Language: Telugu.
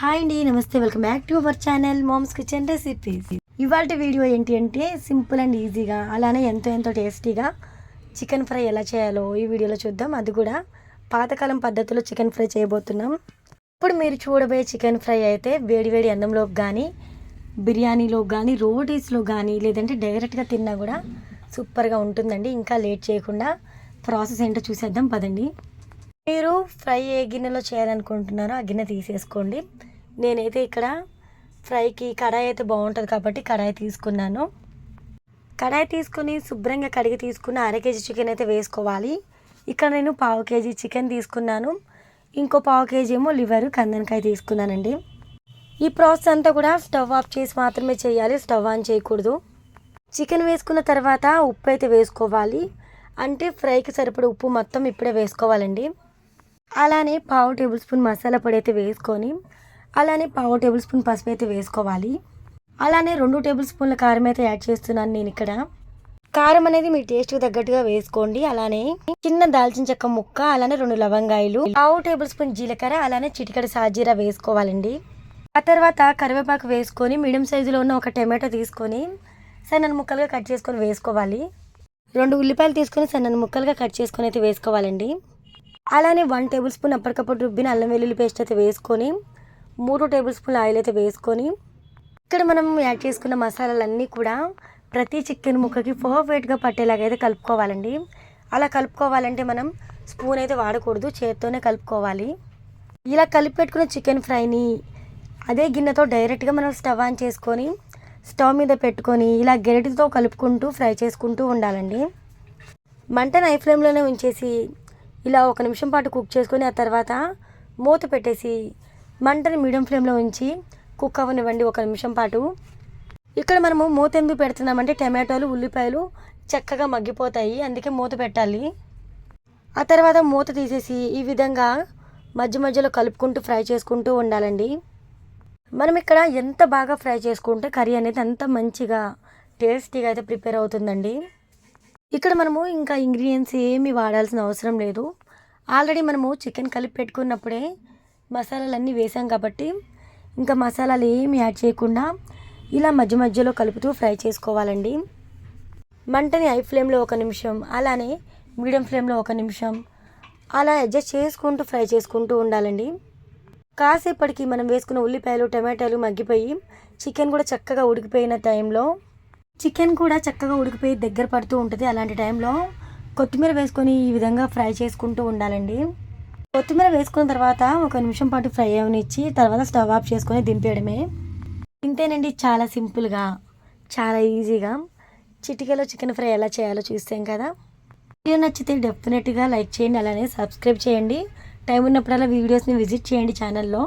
హాయ్ అండి నమస్తే welcome back to our channel mom's kitchen recipes. ఇవాళ వీడియో ఏంటి అంటే సింపుల్ అండ్ ఈజీగా అలానే ఎంతో ఎంతో టేస్టీగా చికెన్ ఫ్రై ఎలా చేయాలో ఈ వీడియోలో చూద్దాం. అది కూడా పాతకాలం పద్ధతిలో చికెన్ ఫ్రై చేయబోతున్నాం. ఇప్పుడు మీరు చూడబోయే చికెన్ ఫ్రై అయితే వేడివేడి అన్నంలోకి కానీ బిర్యానీలో కానీ రోటీస్లో కానీ లేదంటే డైరెక్ట్గా తిన్నా కూడా సూపర్గా ఉంటుందండి. ఇంకా లేట్ చేయకుండా ప్రాసెస్ ఏంటో చూసేద్దాం పదండి. మీరు ఫ్రై ఏ గిన్నెలో చేయాలనుకుంటున్నారో ఆ గిన్నె తీసేసుకోండి. నేనైతే ఇక్కడ ఫ్రైకి కడాయి అయితే బాగుంటుంది కాబట్టి కడాయి తీసుకున్నాను. కడాయి తీసుకొని శుభ్రంగా కడిగి తీసుకున్న అర కేజీ చికెన్ అయితే వేసుకోవాలి. ఇక్కడ నేను పావు కేజీ చికెన్ తీసుకున్నాను. ఇంకో పావు కేజీ ఏమో లివర్ కందనకాయ తీసుకున్నానండి. ఈ ప్రాసెస్ అంతా కూడా స్టవ్ ఆఫ్ చేసి మాత్రమే చేయాలి స్టవ్ ఆన్ చేయకూడదు. చికెన్ వేసుకున్న తర్వాత ఉప్పు అయితే వేసుకోవాలి. అంటే ఫ్రైకి సరిపడే ఉప్పు మొత్తం ఇప్పుడే వేసుకోవాలండి. అలానే పావు టేబుల్ స్పూన్ మసాలా పొడి అయితే వేసుకొని అలానే పావు టేబుల్ స్పూన్ పసుపు అయితే వేసుకోవాలి. అలానే రెండు టేబుల్ స్పూన్ల కారం అయితే యాడ్ చేస్తున్నాను నేను ఇక్కడ. కారం అనేది మీ టేస్ట్కి తగ్గట్టుగా వేసుకోండి. అలానే చిన్న దాల్చిన చెక్క ముక్క అలానే రెండు లవంగాయలు పావు టేబుల్ స్పూన్ జీలకర్ర అలానే చిటికడ సాజీరా వేసుకోవాలండి. ఆ తర్వాత కరివేపాకు వేసుకొని మీడియం సైజులో ఉన్న ఒక టమాటో తీసుకొని సన్నని ముక్కలుగా కట్ చేసుకొని వేసుకోవాలి. రెండు ఉల్లిపాయలు తీసుకొని సన్నని ముక్కలుగా కట్ చేసుకొని అయితే వేసుకోవాలండి. అలానే వన్ టేబుల్ స్పూన్ అప్పటికప్పుడు రుబ్బిన అల్లం వెల్లుల్లి పేస్ట్ అయితే వేసుకొని మూడు టేబుల్ స్పూన్ల ఆయిల్ అయితే వేసుకొని ఇక్కడ మనం యాడ్ చేసుకున్న మసాలాలన్నీ కూడా ప్రతి చికెన్ ముక్కకి పర్ఫెక్ట్గా పట్టేలాగా అయితే కలుపుకోవాలండి. అలా కలుపుకోవాలంటే మనం స్పూన్ అయితే వాడకూడదు చేత్తోనే కలుపుకోవాలి. ఇలా కలిపి పెట్టుకున్న చికెన్ ఫ్రైని అదే గిన్నెతో డైరెక్ట్గా మనం స్టవ్ ఆన్ చేసుకొని స్టవ్ మీద పెట్టుకొని ఇలా గెరటితో కలుపుకుంటూ ఫ్రై చేసుకుంటూ ఉండాలండి. మంటను హై ఫ్లేమ్లోనే ఉంచేసి ఇలా ఒక నిమిషం పాటు కుక్ చేసుకొని ఆ తర్వాత మూత పెట్టేసి మంటని మీడియం ఫ్లేమ్లో ఉంచి కుక్ అవ్వనివ్వండి ఒక నిమిషం పాటు. ఇక్కడ మనము మూత ఎందుకు పెడుతున్నామంటే టమాటోలు ఉల్లిపాయలు చక్కగా మగ్గిపోతాయి. అందుకే మూత పెట్టాలి. ఆ తర్వాత మూత తీసేసి ఈ విధంగా మధ్య మధ్యలో కలుపుకుంటూ ఫ్రై చేసుకుంటూ ఉండాలండి. మనం ఇక్కడ ఎంత బాగా ఫ్రై చేసుకుంటే కర్రీ అనేది అంత మంచిగా టేస్టీగా అయితే ప్రిపేర్ అవుతుందండి. ఇక్కడ మనము ఇంకా ఇంగ్రీడియంట్స్ ఏమి వాడాల్సిన అవసరం లేదు. ఆల్రెడీ మనము చికెన్ కలిపి పెట్టుకున్నప్పుడే మసాలాలన్నీ వేసాం కాబట్టి ఇంకా మసాలాలు ఏమి యాడ్ చేయకుండా ఇలా మధ్య మధ్యలో కలుపుతూ ఫ్రై చేసుకోవాలండి. మంటని హై ఫ్లేమ్లో ఒక నిమిషం అలానే మీడియం ఫ్లేమ్లో ఒక నిమిషం అలా అడ్జస్ట్ చేసుకుంటూ ఫ్రై చేసుకుంటూ ఉండాలండి. కాసేపటికి మనం వేసుకున్న ఉల్లిపాయలు టమాటాలు మగ్గిపోయి చికెన్ కూడా చక్కగా ఉడికిపోయిన టైంలో చికెన్ కూడా చక్కగా ఉడికిపోయి దగ్గర పడుతూ ఉంటుంది. అలాంటి టైంలో కొత్తిమీర వేసుకొని ఈ విధంగా ఫ్రై చేసుకుంటూ ఉండాలండి. కొత్తిమీర వేసుకున్న తర్వాత ఒక నిమిషం పాటు ఫ్రై అవనిచ్చి తర్వాత స్టవ్ ఆఫ్ చేసుకొని దింపేయడమే. ఇంతేనండి చాలా సింపుల్గా చాలా ఈజీగా. చిటికలో చికెన్ ఫ్రై ఎలా చేయాలో చూసాం కదా. వీడియో నచ్చితే డెఫినెట్గా లైక్ చేయండి అలానే సబ్స్క్రైబ్ చేయండి. టైం ఉన్నప్పుడల్లా వీడియోస్ని విజిట్ చేయండి ఛానల్లో.